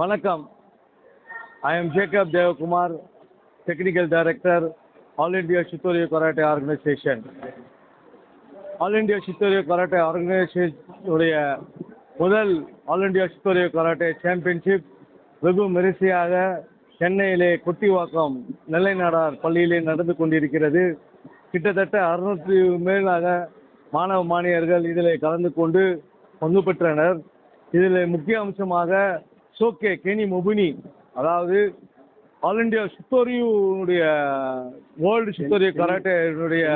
வணக்கம். I M Jacob Devakumar technical director all India Shitoryu karate organization all India Shitoryu karate ஆர்கனைசேஷனுடைய முதல் all India Shitoryu karate championship வெகு மெரிசையாக சென்னையிலே கொட்டிவாக்கம் நெல்லை நாடார் பள்ளியிலே நடந்து கொண்டிருக்கிறது. கிட்டத்தட்ட அறுநூற்றி மேலாக மாணவ மாணியர்கள் இதில் கலந்து கொண்டு பங்கு பெற்றனர். இதில் முக்கிய அம்சமாக சோகே கெனி மொபினி அதாவது ஆல் இண்டியா சித்தோரியுடைய வேர்ல்டு சித்தோரிய கராட்டேனுடைய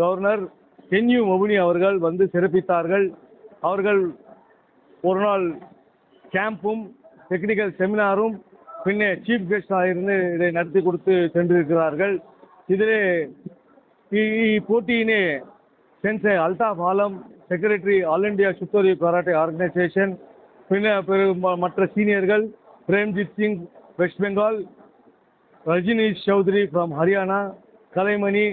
கவர்னர் கென்யூ மொபினி அவர்கள் வந்து சிறப்பித்தார்கள். அவர்கள் ஒரு நாள் கேம்பும் டெக்னிக்கல் செமினாரும் பின்னே சீஃப் கெஸ்டாக இருந்து இதை நடத்தி கொடுத்து சென்றிருக்கிறார்கள். இதிலே இப்போட்டியினை sensei Altaf Alam secretary all India Shitoryu karate organization பின்ன மற்ற சீனியர்கள் பிரேம்ஜித் சிங் வெஸ்ட் பெங்கால் ரஜினிஷ் சௌத்ரி ஃப்ரம் ஹரியானா கலைமணி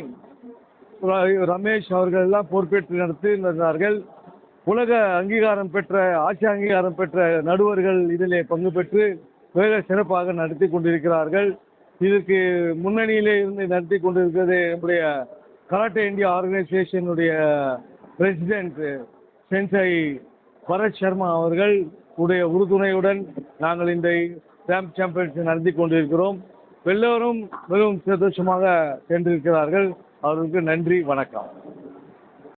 ரமேஷ் அவர்கள் எல்லாம் பொறுப்பேற்று நடத்தினார்கள். உலக அங்கீகாரம் பெற்ற ஆட்சி அங்கீகாரம் பெற்ற நடுவர்கள் இதிலே பங்கு பெற்று மிக சிறப்பாக நடத்தி கொண்டிருக்கிறார்கள். இதற்கு முன்னணியிலே இருந்து நடத்தி கொண்டிருக்கிறது நம்முடைய கராட்டே இந்தியா ஆர்கனைசேஷனுடைய பிரசிடென்ட் சென்சை பரத் சர்மா அவர்கள் உடைய உறுதுணையுடன் நாங்கள் இந்த ரேம்ப் சாம்பியன்ஷிப் நடத்தி கொண்டிருக்கிறோம். எல்லோரும் மிகவும் சந்தோஷமாக சென்றிருக்கிறார்கள். அவர்களுக்கு நன்றி வணக்கம்.